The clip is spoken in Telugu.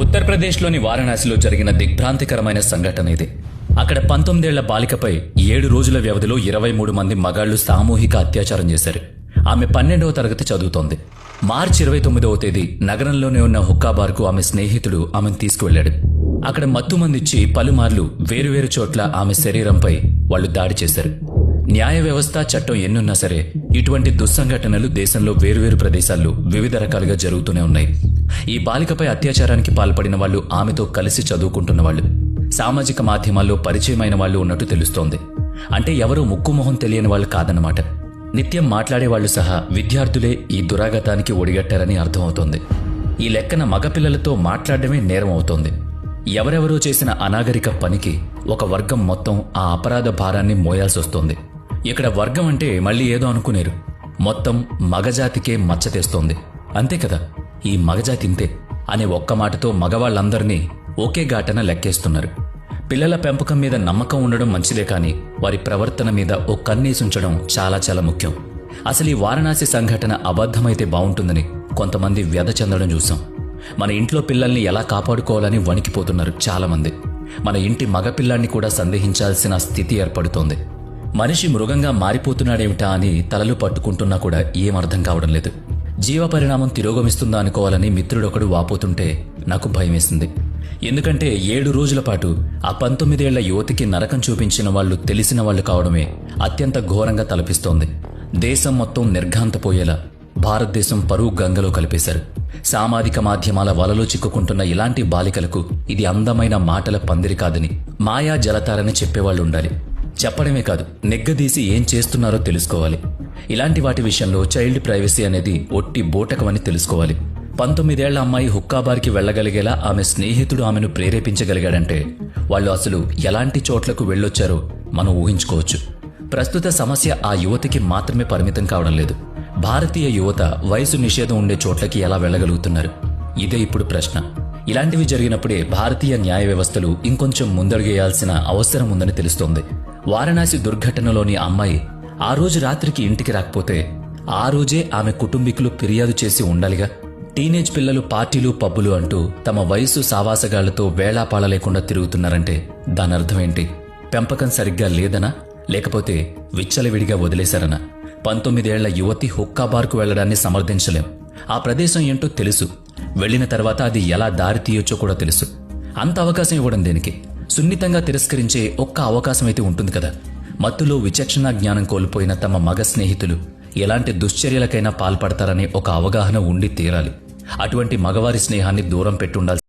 ఉత్తరప్రదేశ్లోని వారణాసిలో జరిగిన దిగ్భ్రాంతికరమైన సంఘటన ఇది. అక్కడ పంతొమ్మిదేళ్ళ బాలికపై ఏడు రోజుల వ్యవధిలో ఇరవై మూడు మంది మగాళ్ళు సామూహిక అత్యాచారం చేశారు. ఆమె పన్నెండవ తరగతి చదువుతోంది. మార్చి ఇరవై తొమ్మిదవ తేదీ నగరంలోనే ఉన్న హుక్కాబార్కు ఆమె స్నేహితుడు ఆమెను తీసుకువెళ్ళాడు అక్కడ మత్తుమందిచ్చి పలుమార్లు వేరువేరు చోట్ల ఆమె శరీరంపై వాళ్ళు దాడి చేశారు. న్యాయ వ్యవస్థ చట్టం ఎన్నున్నా సరే ఇటువంటి దుస్సంఘటనలు దేశంలో వేరువేరు ప్రదేశాల్లో వివిధ రకాలుగా జరుగుతూనే ఉన్నాయి. ఈ బాలికపై అత్యాచారానికి పాల్పడిన వాళ్ళు ఆమెతో కలిసి చదువుకుంటున్న వాళ్ళు. సామాజిక మాధ్యమాల్లో పరిచయమైన వాళ్ళు ఉన్నట్టు తెలుస్తోంది. అంటే ఎవరో ముక్కు మొహం తెలియని వాళ్ళు కాదన్నమాట. నిత్యం మాట్లాడే వాళ్ళు సహా విద్యార్థులే ఈ దురాగతానికి ఒడిగట్టారని అర్థమవుతోంది. ఈ లెక్కన మగపిల్లలతో మాట్లాడమే నేరం అవుతోంది ఎవరెవరో చేసిన అనాగరిక పనికి ఒక వర్గం మొత్తం ఆ అపరాధ భారాన్ని మోయాల్సి వస్తోంది ఇక్కడ వర్గం అంటే మళ్ళీ ఏదో అనుకునేరు. మొత్తం మగజాతికే మచ్చ తెస్తోంది. అంతే కదా? ఈ మగజాతి తింతే అనే ఒక్క మాటతో మగవాళ్ళందరినీ ఒకే ఘాటన లెక్కేస్తున్నారు. పిల్లల పెంపకం మీద నమ్మకం ఉండడం మంచిదే కానీ వారి ప్రవర్తన మీద ఓ కన్నేసి ఉంచడం చాలా చాలా ముఖ్యం. అసలు ఈ వారణాసి సంఘటన అబద్ధమైతే బాగుంటుందని కొంతమంది వ్యధ చెందడం చూసాం. మన ఇంట్లో పిల్లల్ని ఎలా కాపాడుకోవాలని వణికిపోతున్నారు చాలామంది. మన ఇంటి మగపిల్లాన్ని కూడా సందేహించాల్సిన స్థితి ఏర్పడుతోంది. మనిషి మృగంగా మారిపోతున్నాడేమిటా అని తలలు పట్టుకుంటున్నా కూడా ఏం అర్థం కావడం లేదు. జీవ పరిణామం తిరోగమిస్తుందా అనుకోవాలని మిత్రుడొకడు వాపోతుంటే నాకు భయమేసింది. ఎందుకంటే ఏడు రోజుల పాటు ఆ పంతొమ్మిదేళ్ళ యువతికి నరకం చూపించిన వాళ్ళు తెలిసిన వాళ్ళు కావడమే అత్యంత ఘోరంగా తలపిస్తోంది. దేశం మొత్తం నిర్ఘాంతపోయేలా భారతదేశం పరువు గంగలో కలిపేశారు. సామాజిక మాధ్యమాల వలలో చిక్కుకుంటున్న ఇలాంటి బాలికలకు ఇది అందమైన మాటల పందిరి కాదని మాయా జలతారని చెప్పేవాళ్ళు ఉండాలి. చెప్పడమే కాదు నెగ్గదీసి ఏం చేస్తున్నారో తెలుసుకోవాలి. ఇలాంటి వాటి విషయంలో చైల్డ్ ప్రైవసీ అనేది ఒట్టి బోటకమని తెలుసుకోవాలి. పంతొమ్మిదేళ్ళ అమ్మాయి హుక్కాబార్కి వెళ్ళగలిగేలా ఆమె స్నేహితుడు ఆమెను ప్రేరేపించగలిగాడంటే వాళ్ళు అసలు ఎలాంటి చోట్లకు వెళ్ళొచ్చారో మనం ఊహించుకోవచ్చు. ప్రస్తుత సమస్య ఆ యువతికి మాత్రమే పరిమితం కావడం లేదు. భారతీయ యువత వయసు నిషేధం ఉండే చోట్లకి ఎలా వెళ్ళగలుగుతున్నారు? ఇదే ఇప్పుడు ప్రశ్న. ఇలాంటివి జరిగినప్పుడే భారతీయ న్యాయ వ్యవస్థలు ఇంకొంచెం ముందడుగేయాల్సిన అవసరం ఉందని తెలుస్తోంది. వారణాసి దుర్ఘటనలోని అమ్మాయి ఆ రోజు రాత్రికి ఇంటికి రాకపోతే ఆ రోజే ఆమె కుటుంబీకులు ఫిర్యాదు చేసి ఉండాలిగా. టీనేజ్ పిల్లలు పార్టీలు పబ్బులు అంటూ తమ వయసు సావాసగాళ్ళతో వేళాపాళ లేకుండా తిరుగుతున్నారంటే దాని ఏంటి పెంపకం సరిగ్గా లేదనా? లేకపోతే విచ్చలవిడిగా వదిలేశారనా? పంతొమ్మిదేళ్ళ యువతి హుక్కా బార్కు వెళ్ళడాన్ని సమర్థించలేం. ఆ ప్రదేశం ఏంటో తెలుసు. వెళ్ళిన తర్వాత అది ఎలా దారి తీయొచ్చో కూడా తెలుసు. అంత అవకాశం ఇవ్వడం దేనికి? సున్నితంగా తిరస్కరించే ఒక్క అవకాశం అయితే ఉంటుంది కదా. మత్తులో విచక్షణ జ్ఞానం కోల్పోయిన తమ మగ స్నేహితులు ఎలాంటి దుశ్చర్యలకైనా పాల్పడతారనే ఒక అవగాహన ఉండి తీరాలి. అటువంటి మగవారి స్నేహాన్ని దూరం పెట్టుండాలి